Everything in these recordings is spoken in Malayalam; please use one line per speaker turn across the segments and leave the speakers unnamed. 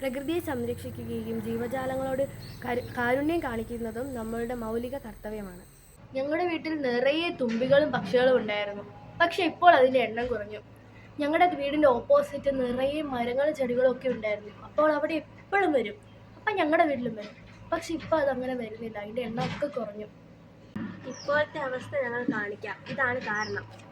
പ്രകൃതിയെ സംരക്ഷിക്കുകയും ജീവജാലങ്ങളോട് കരു- കാരുണ്യം കാണിക്കുന്നതും നമ്മളുടെ മൗലിക കർത്തവ്യമാണ്. ഞങ്ങളുടെ വീട്ടിൽ നിറയെ തുമ്പികളും പക്ഷികളും ഉണ്ടായിരുന്നു. പക്ഷെ ഇപ്പോൾ അതിന്റെ എണ്ണം കുറഞ്ഞു. ഞങ്ങളുടെ വീടിന്റെ ഓപ്പോസിറ്റ് നിറയെ മരങ്ങളും ചെടികളും ഒക്കെ ഉണ്ടായിരുന്നു. അപ്പോൾ അവിടെ എപ്പോഴും വരും. അപ്പം ഞങ്ങളുടെ വീട്ടിലും വരും. പക്ഷെ ഇപ്പോൾ അതങ്ങനെ വരുന്നില്ല. അതിന്റെ എണ്ണം ഒക്കെ കുറഞ്ഞു. ഇപ്പോഴത്തെ അവസ്ഥ ഞങ്ങൾ കാണിക്കാം. ഇതാണ് കാരണം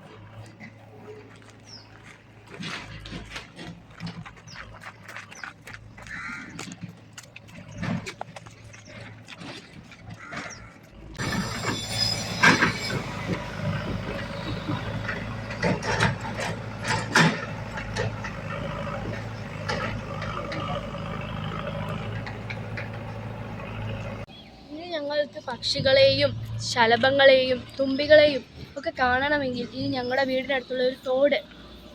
ഇനി ഞങ്ങൾക്ക് പക്ഷികളെയും ശലഭങ്ങളെയും തുമ്പികളെയും ഒക്കെ കാണണമെങ്കിൽ ഇനി ഞങ്ങളുടെ വീടിനടുത്തുള്ള ഒരു തോട്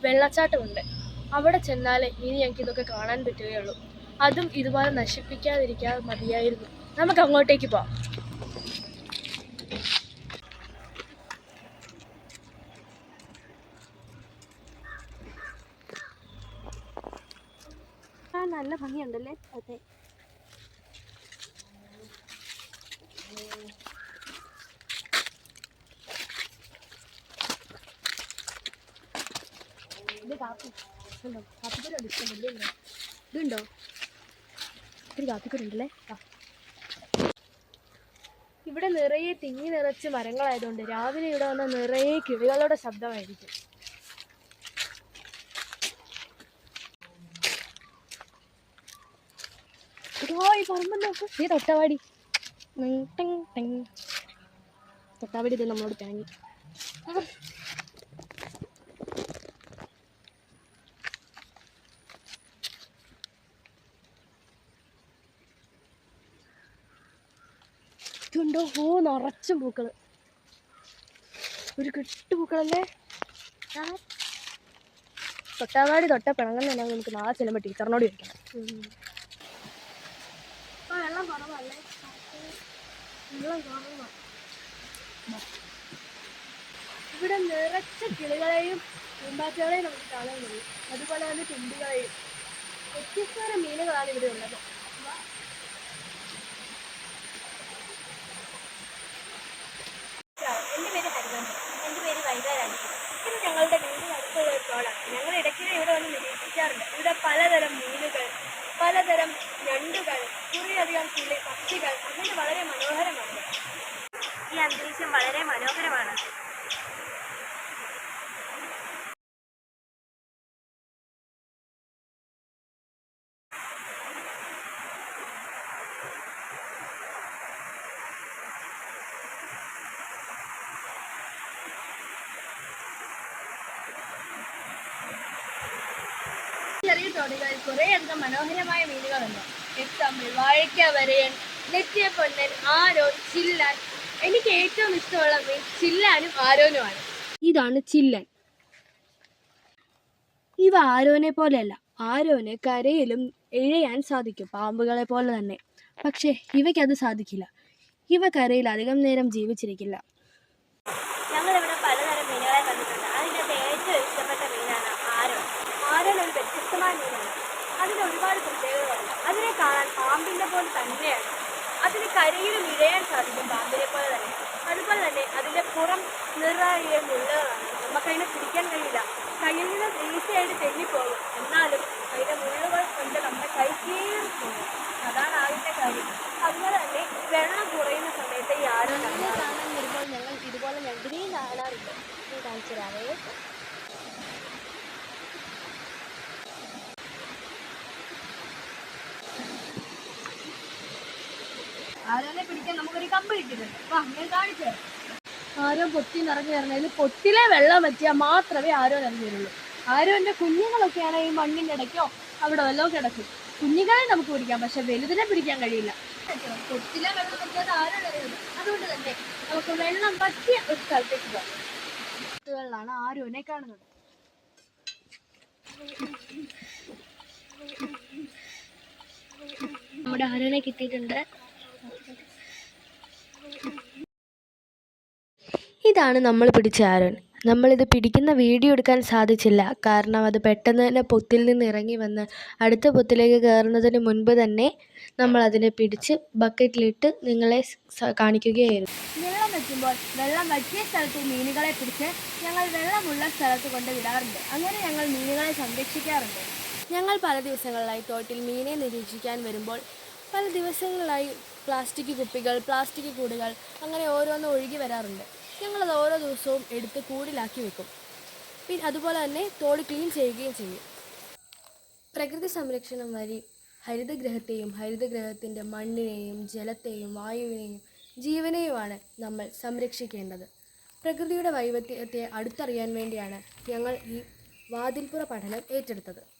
വെള്ളച്ചാട്ടമുണ്ട് അവിടെ ചെന്നാൽ ഇനി ഞങ്ങൾക്ക് ഇതൊക്കെ കാണാൻ പറ്റുകയുള്ളൂ. അതും ഇതുപോലെ നശിപ്പിക്കാതിരിക്കാൻ മതിയായിരുന്നു. നമുക്ക് അങ്ങോട്ടേക്ക് പോവാം. നല്ല ഭംഗിയുണ്ടല്ലേ? അതെ. ഇത് കാപ്പി. ഉണ്ടോ കാപ്പിക്കുരുണ്ട് ഇഷ്ടമില്ലേ ഇതുണ്ടോ? ഇത്തിരി കാപ്പിക്കുരുണ്ടല്ലേ ഇവിടെ നിറയെ തിങ്ങി നിറച്ച് മരങ്ങളായതുകൊണ്ട് രാവിലെ ഇവിടെ വന്ന നിറയെ കിളികളുടെ ശബ്ദമായിരിക്കും. ഈ തൊട്ടവാടി. ടിങ് ടിങ്. തൊട്ടാവാടി ഇത് നമ്മളോട് പിണങ്ങി ഇതുണ്ടോ ഓ നിറച്ചും പൂക്കൾ. ഒരു കെട്ട് പൂക്കളല്ലേ. തൊട്ടാവാടി തൊട്ട പിണങ്ങുന്ന നമുക്ക് നാളെ ചെല്ലുമ്പോൾ ടീച്ചറിനോട് ചോദിക്കണം. ഇവിടെ നിറച്ച കിളികളെയും പൂമ്പാറ്റകളെയും നമുക്ക് കാണാൻ കഴിയും. അതുപോലെ തന്നെ തുമ്പികളെയും. വ്യത്യസ്തതരം മീനുകളാണ് ഇവിടെ ഉള്ളത് എന്റെ പേര് ഹരിവന്ത് എന്റെ പേര് വൈകാരാണി ഇത് ഞങ്ങളുടെ ഒരു തോടാണ് ഞങ്ങൾ ഇടയ്ക്കിടെ ഇവിടെ വന്ന് നിരീക്ഷിക്കാറുണ്ട്. ഇവിടെ പലതരം മീനുകൾ പലതരം ഞണ്ടുകൾ കുറേയധികം കുളി പക്ഷികൾ അങ്ങനെ വളരെ മനോഹരമാണ്. ഈ അന്തരീക്ഷം വളരെ മനോഹരമാണ്. ചെറിയ തോടുകളിൽ കുറേയധികം മനോഹരമായ മീനുകളുണ്ട്. എക്സാമ്പിൾ വാഴയ്ക്ക വരയൻ നെറ്റിയ പൊന്നൻ ആരോ ചില്ലാൻ. എനിക്ക് ഏറ്റവും ഇഷ്ടമുള്ള മീൻ ചില്ലാനും ആരോനുമാണ്. ഇതാണ് ചില്ലൻ. ഇവ ആരോനെ പോലെയല്ല ആരോന് കരയിലും എഴയാൻ സാധിക്കും പാമ്പുകളെ പോലെ തന്നെ. പക്ഷേ ഇവയ്ക്കത് സാധിക്കില്ല. ഇവ കരയിൽ അധികം നേരം ജീവിച്ചിരിക്കില്ല ഞങ്ങളിവിടെ പലതരം മീനുകളെ കണ്ടിട്ടുണ്ട് അതിനകത്ത് ഏറ്റവും ഇഷ്ടപ്പെട്ട മീനാണ് ആരോ ആരോൻ ഒരു വ്യത്യസ്തമായ മീനാണ് അതിന് ഒരുപാട് പ്രത്യേകതകളുണ്ട് അതിനെ കാണാൻ പാമ്പിന്റെ പോലെ തന്നെയാണ് അതിന് കരയിലും ഇഴയാൻ സാധിക്കും പാമ്പിനെ പോലെ തന്നെ. അതുപോലെ തന്നെ അതിന്റെ പുറം നിറയെ മുള്ളുകളാണ്. നമുക്കതിനെ പിടിക്കാൻ കഴിയില്ല. കയ്യിൽ നിന്ന് ഈസിയായിട്ട് തെന്നിപ്പോകും. എന്നാലും അതിന്റെ മുള്ളുകൾ കൊണ്ട് നമ്മുടെ കൈ പോകും അതാണ് ആദ്യത്തെ കാര്യം. അതുപോലെ തന്നെ വെള്ളം കുറയുന്ന സമയത്ത് ഈ ആരോ കാണാൻ വരുമ്പോൾ ഞങ്ങൾ ഇതുപോലെ ഞണ്ടിനെയും കാണാറുണ്ട്. കാണിച്ചു തരാവേ ആരോനെ പിടിക്കാൻ നമുക്കൊരു കമ്പ് കിട്ടിയിട്ടുണ്ട്. കാണിച്ചു ആരോ പൊട്ടി നിറഞ്ഞു തരണതിൽ പൊത്തിലെ വെള്ളം വെച്ചാൽ മാത്രമേ ആരോ നിറഞ്ഞു വരുള്ളൂ. ആരോ ആരോന്റെ കുഞ്ഞുങ്ങളൊക്കെയാണ് ഈ മണ്ണിന്റെ ഇടയ്ക്കോ അവിടെ വല്ലോ കിടക്കും. കുഞ്ഞുങ്ങളെ നമുക്ക് പിടിക്കാം പക്ഷെ വലുതിനെ പിടിക്കാൻ കഴിയില്ല. പൊത്തിലെ വെള്ളം വെച്ചാൽ ആരോ നിറയുള്ളൂ അതുകൊണ്ട് തന്നെ നമുക്ക് വെള്ളം പറ്റിയ ഒരു സ്ഥലത്തേക്ക് പോകാം. ആരോനെ കാണുന്നത്. നമ്മുടെ ആരോനെ കിട്ടിയിട്ടുണ്ട്. ഇതാണ് നമ്മൾ പിടിച്ച ആരൻ നമ്മളിത് പിടിക്കുന്ന വീഡിയോ എടുക്കാൻ സാധിച്ചില്ല. കാരണം അത് പെട്ടെന്ന് തന്നെ പൊത്തിൽ നിന്ന് ഇറങ്ങി വന്ന് അടുത്ത പൊത്തിലേക്ക് കയറുന്നതിന് മുൻപ് തന്നെ നമ്മൾ അതിനെ പിടിച്ച് ബക്കറ്റിലിട്ട് നിങ്ങളെ കാണിക്കുകയായിരുന്നു. വെള്ളം വയ്ക്കുമ്പോൾ വെള്ളം വറ്റിയ സ്ഥലത്ത് മീനുകളെ പിടിച്ച് ഞങ്ങൾ വെള്ളമുള്ള സ്ഥലത്ത് കൊണ്ട് വിടാറുണ്ട്. അങ്ങനെ ഞങ്ങൾ മീനുകളെ സംരക്ഷിക്കാറുണ്ട്. ഞങ്ങൾ പല ദിവസങ്ങളിലായി തോട്ടിൽ മീനെ നിരീക്ഷിക്കാൻ വരുമ്പോൾ പല ദിവസങ്ങളിലായി പ്ലാസ്റ്റിക് കുപ്പികൾ പ്ലാസ്റ്റിക് കൂടുകൾ അങ്ങനെ ഓരോന്ന് ഒഴുകി വരാറുണ്ട്. ഞങ്ങളത് ഓരോ ദിവസവും എടുത്ത് കൂടിലാക്കി വെക്കും. പിന്നെ അതുപോലെ തന്നെ തോട് ക്ലീൻ ചെയ്യുകയും ചെയ്യും. പ്രകൃതി സംരക്ഷണം വഴി ഹരിതഗ്രഹത്തെയും ഹരിതഗ്രഹത്തിന്റെ മണ്ണിനെയും ജലത്തെയും വായുവിനെയും ജീവനെയുമാണ് നമ്മൾ സംരക്ഷിക്കേണ്ടത്. പ്രകൃതിയുടെ വൈവിധ്യത്തെ അടുത്തറിയാൻ വേണ്ടിയാണ് ഞങ്ങൾ ഈ വാതിൽപ്പുറ പഠനം ഏറ്റെടുത്തത്.